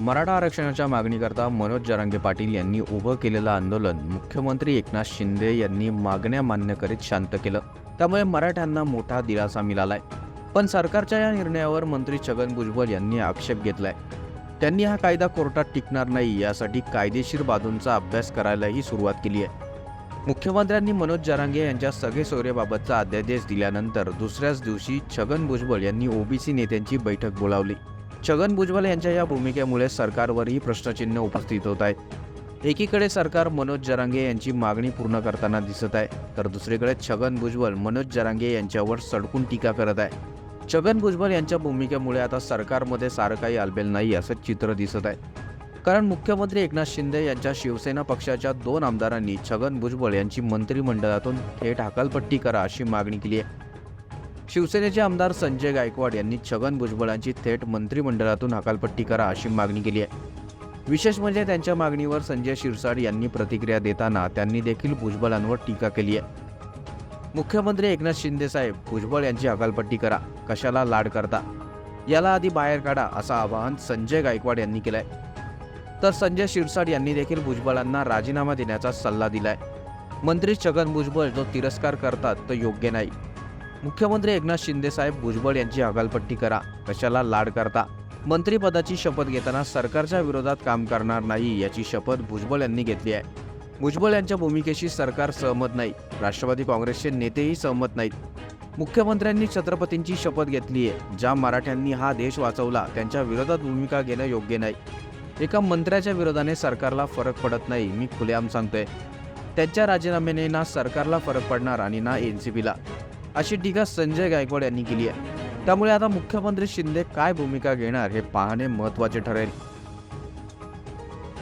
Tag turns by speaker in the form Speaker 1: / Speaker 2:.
Speaker 1: मराठा आरक्षणाच्या मागणीकरता मनोज जरांगे पाटील यांनी उभं केलेलं आंदोलन मुख्यमंत्री एकनाथ शिंदे यांनी मागण्या मान्य करीत शांत केलं. त्यामुळे मराठ्यांना मोठा दिलासा मिळालाय. पण सरकारच्या या निर्णयावर मंत्री छगन भुजबळ यांनी आक्षेप घेतलाय. त्यांनी हा कायदा कोर्टात टिकणार नाही यासाठी कायदेशीर बाजूंचा अभ्यास करायलाही सुरुवात केली आहे. मुख्यमंत्र्यांनी मनोज जरांगे यांच्या सगळे सोयरेबाबतचा अध्यादेश दिल्यानंतर दुसऱ्याच दिवशी छगन भुजबळ यांनी ओबीसी नेत्यांची बैठक बोलावली. छगन भुजबळ यांच्या या भूमिकेमुळे सरकारवरही प्रश्नचिन्ह उपस्थित होत आहे. एकीकडे सरकार मनोज जरांगे यांची मागणी पूर्ण करताना दिसत आहे तर दुसरीकडे छगन भुजबळ मनोज जरांगे यांच्यावर सडकून टीका करत आहे. छगन भुजबळ यांच्या भूमिकेमुळे आता सरकारमध्ये सारं काही आलबेल नाही असं चित्र दिसत आहे. कारण मुख्यमंत्री एकनाथ शिंदे यांच्या शिवसेना पक्षाच्या दोन आमदारांनी छगन भुजबळ यांची मंत्रिमंडळातून थेट हकालपट्टी करा अशी मागणी केली आहे. शिवसेनेचे आमदार संजय गायकवाड यांनी छगन भुजबळांची थेट मंत्रिमंडळातून हकालपट्टी करा अशी मागणी केली आहे. विशेष म्हणजे त्यांच्या मागणीवर संजय शिरसाट यांनी प्रतिक्रिया देताना त्यांनी देखील भुजबळांवर टीका केली आहे. मुख्यमंत्री एकनाथ शिंदे साहेब भुजबळ यांची हकालपट्टी करा कशाला लाड करता? याला आधी बाहेर काढा असं आवाहन संजय गायकवाड यांनी केलंय. तर संजय शिरसाट यांनी देखील भुजबळांना राजीनामा देण्याचा सल्ला दिलाय. मंत्री छगन भुजबळ जो तिरस्कार करतात तो योग्य नाही. मुख्यमंत्री एकनाथ शिंदे साहेब भुजबळ यांची हकालपट्टी करा. कशाला लाड करता? मंत्रीपदाची शपथ घेताना सरकारच्या विरोधात काम करणार नाही याची शपथ भुजबळ यांनी घेतली आहे. भुजबळ यांच्या भूमिकेशी सरकार सहमत नाही. राष्ट्रवादी काँग्रेसचे नेतेही सहमत नाहीत. मुख्यमंत्र्यांनी छत्रपतींची शपथ घेतली आहे. ज्या मराठ्यांनी हा देश वाचवला त्यांच्या विरोधात भूमिका घेणं योग्य नाही. एका मंत्र्याच्या विरोधाने सरकारला फरक पडत नाही मी खुलेआम सांगतोय. त्यांच्या राजीनाम्याने ना सरकारला फरक पडणार आणि ना एन सी पीला. अशी टीका संजय गायकवाड यांनी केली आहे. त्यामुळे आता मुख्यमंत्री शिंदे काय भूमिका घेणार हे पाहणे महत्त्वाचे ठरेल.